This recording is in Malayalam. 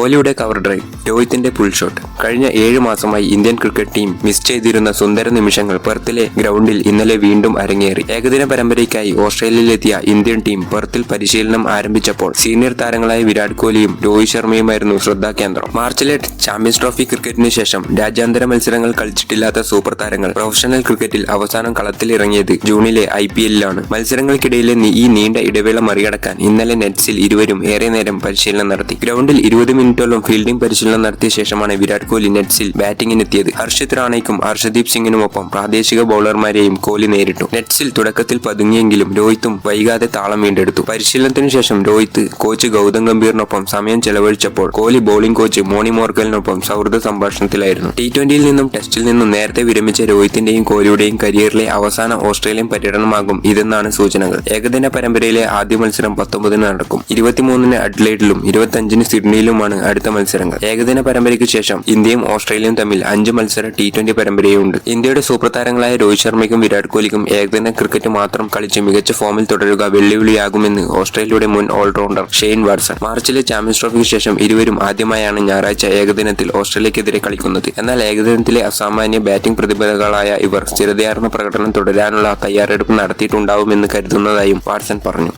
കോഹ്ലിയുടെ കവർ ഡ്രൈവ് രോഹിത്തിന്റെ പുൾ ഷോട്ട്. കഴിഞ്ഞ ഏഴ് മാസമായി ഇന്ത്യൻ ക്രിക്കറ്റ് ടീം മിസ് ചെയ്തിരുന്ന സുന്ദര നിമിഷങ്ങൾ പെർത്തിലെ ഗ്രൗണ്ടിൽ ഇന്നലെ വീണ്ടും അരങ്ങേറി. ഏകദിന പരമ്പരയ്ക്കായി ഓസ്ട്രേലിയയിലെത്തിയ ഇന്ത്യൻ ടീം പെർത്തിൽ പരിശീലനം ആരംഭിച്ചപ്പോൾ സീനിയർ താരങ്ങളായ വിരാട് കോഹ്ലിയും രോഹിത് ശർമ്മയുമായിരുന്നു ശ്രദ്ധാകേന്ദ്രം മാർച്ചിലെ ചാമ്പ്യൻസ് ട്രോഫി ക്രിക്കറ്റിന് ശേഷം രാജ്യാന്തര മത്സരങ്ങൾ കളിച്ചിട്ടില്ലാത്ത സൂപ്പർ താരങ്ങൾ പ്രൊഫഷണൽ ക്രിക്കറ്റിൽ അവസാനം കളത്തിലിറങ്ങിയത് ജൂണിലെ ഐ പി എല്ലിലാണ് മത്സരങ്ങൾക്കിടയിലെ ഈ നീണ്ട ഇടവേള മറികടക്കാൻ ഇന്നലെ നെറ്റ്സിൽ ഇരുവരും ഏറെ നേരം പരിശീലനം നടത്തി. ഗ്രൗണ്ടിൽ ഇരുപത് മിനിറ്റോളം ഫീൽഡിംഗ് പരിശീലനം നടത്തിയ ശേഷമാണ് വിരാട് കോഹ്ലി നെറ്റ്സിൽ ബാറ്റിംഗിനെത്തിയത് ഹർഷിത് റാണയ്ക്കും ഹർഷദീപ് സിംഗിനുമൊപ്പം പ്രാദേശിക ബൌളർമാരെയും കോഹ്ലി നേരിട്ടു. നെറ്റ്സിൽ തുടക്കത്തിൽ പതുങ്ങിയെങ്കിലും രോഹിത്തും വൈകാതെ താളം വീണ്ടെടുത്തു. പരിശീലനത്തിനു ശേഷം രോഹിത് കോച്ച് ഗൗതം ഗംഭീറിനൊപ്പം സമയം ചെലവഴിച്ചപ്പോൾ കോഹ്ലി ബൗളിംഗ് കോച്ച് മോണി മോർഗലിനൊപ്പം സൗഹൃദ സംഭാഷണത്തിലായിരുന്നു. ടി ട്വന്റിയിൽ നിന്നും ടെസ്റ്റിൽ നിന്നും നേരത്തെ വിരമിച്ച രോഹിത്തിന്റെയും കോഹ്ലിയുടെയും കരിയറിലെ അവസാന ഓസ്ട്രേലിയൻ പര്യടനമാകും ഇതെന്നാണ് സൂചനകൾ. ഏകദിന പരമ്പരയിലെ ആദ്യ മത്സരം പത്തൊമ്പതിന് നടക്കും. ഇരുപത്തിമൂന്നിന് അഡ്ലൈഡിലും ഇരുപത്തിയഞ്ചിന് സിഡ്നിയിലുമാണ് അടുത്ത മത്സരങ്ങൾ. ഏകദിന പരമ്പരയ്ക്ക് ശേഷം ഇന്ത്യയും ഓസ്ട്രേലിയയും തമ്മിൽ അഞ്ച് മത്സര ടി ട്വന്റി പരമ്പരയുണ്ട്. ഇന്ത്യയുടെ സൂപ്പർ താരങ്ങളായ രോഹിത് ശർമ്മയ്ക്കും വിരാട് കോഹ്ലിക്കും ഏകദിന ക്രിക്കറ്റ് മാത്രം കളിച്ച് മികച്ച ഫോമിൽ തുടരുക വെല്ലുവിളിയാകുമെന്ന് ഓസ്ട്രേലിയയുടെ മുൻ ഓൾറൗണ്ടർ ഷെയ്ൻ വാട്സൺ. മാർച്ചിലെ ചാമ്പ്യൻസ് ട്രോഫിക്ക് ശേഷം ഇരുവരും ആദ്യമായാണ് ഞായറാഴ്ച ഏകദിനത്തിൽ ഓസ്ട്രേലിയക്കെതിരെ കളിക്കുന്നത്. എന്നാൽ ഏകദിനത്തിലെ അസാമാന്യ ബാറ്റിംഗ് പ്രതിഭകളായ ഇവർ സ്ഥിരതയാർന്ന പ്രകടനം തുടരാനുള്ള തയ്യാറെടുപ്പ് നടത്തിയിട്ടുണ്ടാവുമെന്ന് കരുതുന്നതായും വാട്സൺ പറഞ്ഞു.